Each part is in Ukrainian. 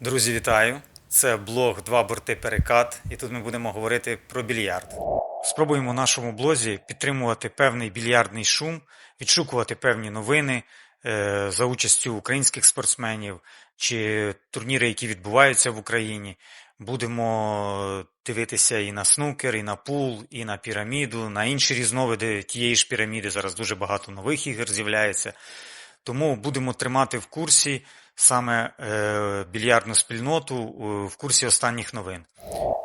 Друзі, вітаю! Це блог Два борти перекат, і тут ми будемо говорити про більярд. Спробуємо в нашому блозі підтримувати певний більярдний шум, відшукувати певні новини е, за участю українських спортсменів чи турніри, які відбуваються в Україні. Будемо дивитися і на снукер, і на пул, і на піраміду, на інші різновиди тієї ж піраміди. Зараз дуже багато нових ігор з'являється. Тому будемо тримати в курсі саме е, більярдну спільноту е, в курсі останніх новин.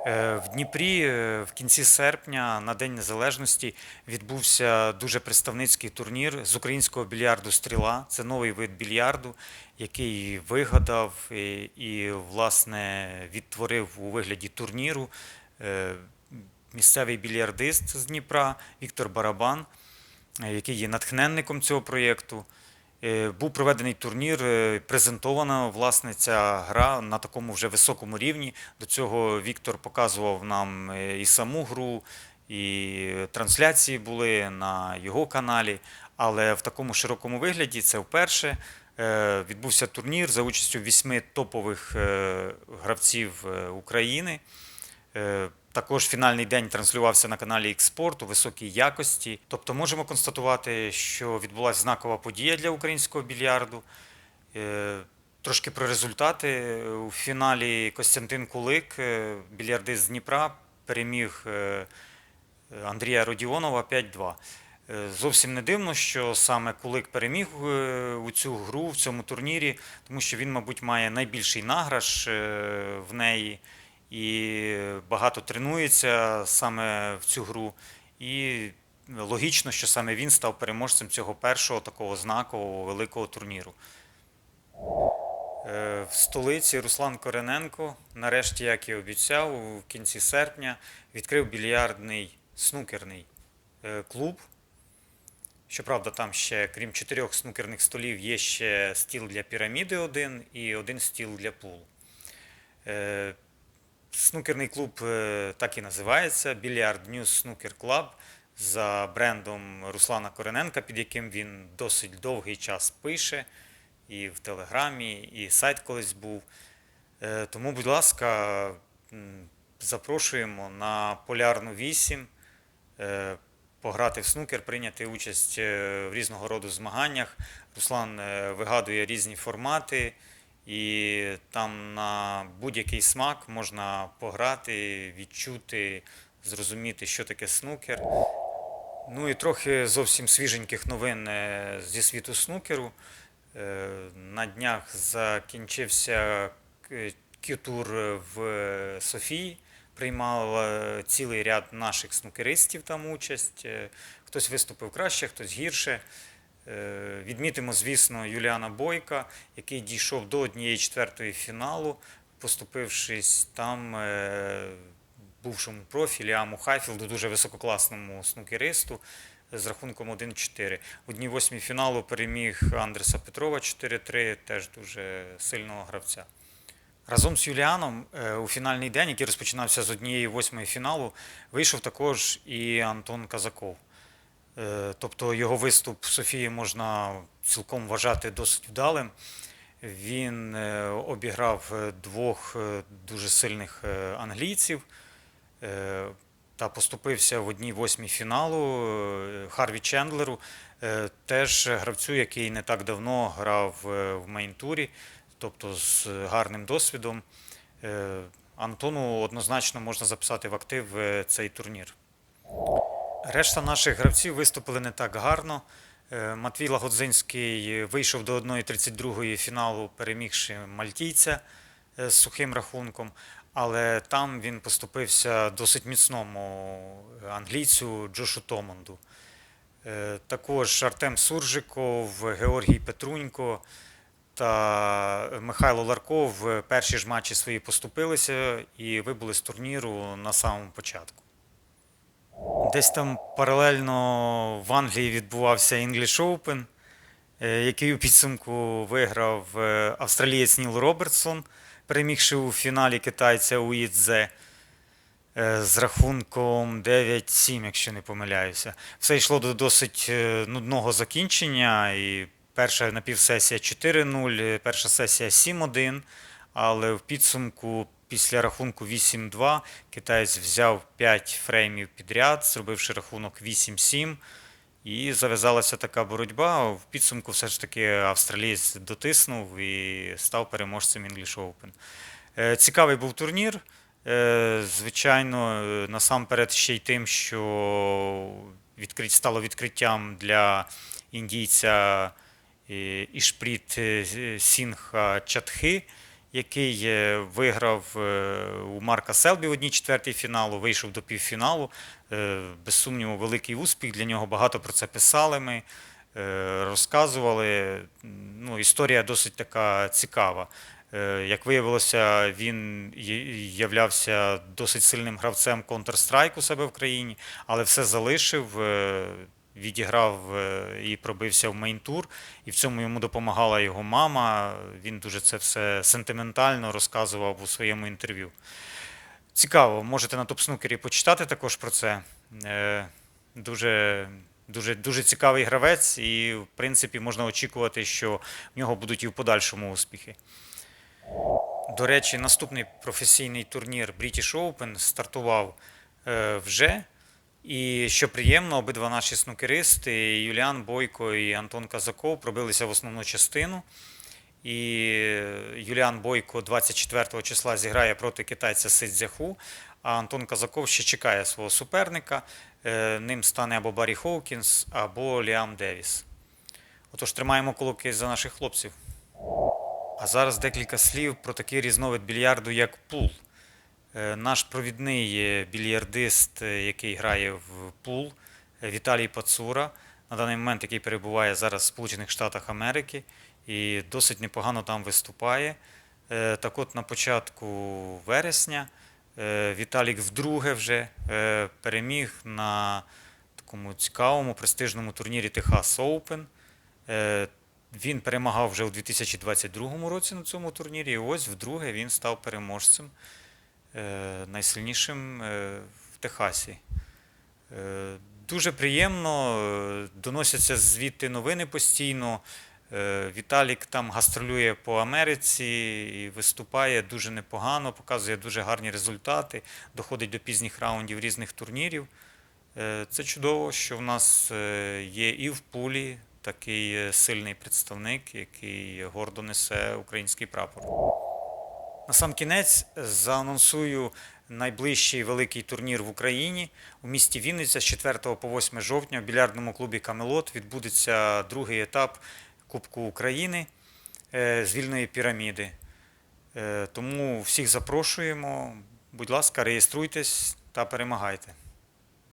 Е, в Дніпрі в кінці серпня на День Незалежності відбувся дуже представницький турнір з українського більярду Стріла. Це новий вид більярду, який вигадав і, власне відтворив у вигляді турніру місцевий більярдист з Дніпра Віктор Барабан, який є натхненником цього проєкту. Е, Був проведений турнір, е, презентована власне ця гра на такому вже високому рівні. До цього Віктор показував нам е, і саму гру, і трансляції були на його каналі. Але в такому широкому вигляді це вперше відбувся турнір за участю вісьми топових гравців України. Також фінальний день транслювався на каналі Експорт у високій якості. Тобто можемо констатувати, що відбулася знакова подія для українського більярду. Е, Трошки про результати. У фіналі Костянтин Кулик, е, більярдист з Дніпра, переміг е, Андрія Родіонова 5-2. Е, Зовсім не дивно, що саме Кулик переміг у цю гру в цьому турнірі, тому що він, мабуть, має найбільший награш в неї і багато тренується саме в цю гру. І логічно, що саме він став переможцем цього першого такого знакового великого турніру. Е, В столиці Руслан Корененко, нарешті, як і обіцяв, у кінці серпня відкрив більярдний снукерний е, клуб. Щоправда, там ще, крім чотирьох снукерних столів, є ще стіл для піраміди один і один стіл для пулу. Снукерний клуб е, так і називається Білярд News Snooker Club за брендом Руслана Корененка, під яким він досить довгий час пише і в Телеграмі, і сайт колись був. Е, Тому, будь ласка, запрошуємо на Полярну 8 е, пограти в снукер, прийняти участь в різного роду змаганнях. Руслан вигадує різні формати, і там на будь-який смак можна пограти, відчути, зрозуміти, що таке снукер. Ну і трохи зовсім свіженьких новин е, зі світу снукеру. Е, На днях закінчився к- Q-тур в Софії. Приймав е, цілий ряд наших снукеристів там участь. Е, Хтось виступив краще, хтось гірше. Е, Відмітимо, звісно, Юліана Бойка, який дійшов до однієї четвертої фіналу, поступившись там е, бувшому профі Ліаму Хайфілду, дуже висококласному снукеристу з рахунком 1-4. В одній восьмій фіналу переміг Андреса Петрова 4-3, теж дуже сильного гравця. Разом з Юліаном е, у фінальний день, який розпочинався з однієї восьмої фіналу, вийшов також і Антон Казаков. Е, Тобто його виступ в Софії можна цілком вважати досить вдалим. Він е, обіграв е, двох дуже сильних англійців та поступився в одній восьмій фіналу Харві Чендлеру, теж гравцю, який не так давно грав в мейн-турі, тобто з гарним досвідом. Антону однозначно можна записати в актив цей турнір. Решта наших гравців виступили не так гарно. Е, Матвій Лагодзинський вийшов до 1.32 фіналу, перемігши мальтійця е, з сухим рахунком, але там він поступився досить міцному англійцю Джошу Томонду. Е, Також Артем Суржиков, Георгій Петрунько та Михайло Ларков перші ж матчі свої поступилися і вибули з турніру на самому початку. Десь там паралельно в Англії відбувався English Open, е, який у підсумку виграв е, австралієць Ніл Робертсон, перемігши у фіналі китайця Уїдзе е, з рахунком 9-7, якщо не помиляюся. Все йшло до досить нудного закінчення. І перша напівсесія 4-0, перша сесія 7-1. але в підсумку після рахунку 8-2 китаєць взяв 5 фреймів підряд, зробивши рахунок 8-7. І зав'язалася така боротьба. В підсумку все ж таки австралієць дотиснув і став переможцем English Open. Е, Цікавий був турнір. Е, Звичайно, е, насамперед ще й тим, що відкрить, стало відкриттям для індійця Ішпріт Сінха Чатхи, який е, виграв е, у Марка Селбі в одній четвертій фіналу, вийшов до півфіналу. Е, Без сумніву, великий успіх для нього. Багато про це писали ми, розказували. Ну, історія досить така цікава. Як виявилося, він являвся досить сильним гравцем Counter-Strike у себе в країні, але все залишив, відіграв е, і пробився в мейн-тур, і в цьому йому допомагала його мама. Він дуже це все сентиментально розказував у своєму інтерв'ю. Цікаво, можете на топ-снукері почитати також про це. Е, Дуже, дуже, дуже цікавий гравець, і, в принципі, можна очікувати, що в нього будуть і в подальшому успіхи. До речі, наступний професійний турнір British Open стартував е, вже. І що приємно, обидва наші снукеристи Юліан Бойко і Антон Казаков пробилися в основну частину. І Юліан Бойко 24 числа зіграє проти китайця Сидзяху, а Антон Казаков ще чекає свого суперника. Е, Ним стане або Баррі Хоукінс, або Ліам Девіс. Отож, тримаємо кулаки за наших хлопців. А зараз декілька слів про такий різновид більярду, як пул. Е, Наш провідний більярдист, е, який грає в пул, е, Віталій Пацура, на даний момент, який перебуває зараз в Сполучених Штатах Америки і досить непогано там виступає. Так от на початку вересня Віталік вдруге вже переміг на такому цікавому престижному турнірі Техас Open. Він перемагав вже у 2022 році на цьому турнірі, і ось вдруге він став переможцем найсильнішим е, в Техасі. Е, Дуже приємно, е, доносяться звідти новини постійно. Е, Віталік там гастролює по Америці і виступає дуже непогано, показує дуже гарні результати, доходить до пізніх раундів різних турнірів. Е, Це чудово, що в нас е, є і в пулі такий е, сильний представник, який гордо несе український прапор. На сам кінець заанонсую найближчий великий турнір в Україні у місті Вінниця з 4 по 8 жовтня в більярдному клубі Камелот відбудеться другий етап Кубку України е, з вільної піраміди. Е, Тому всіх запрошуємо. Будь ласка, реєструйтесь та перемагайте.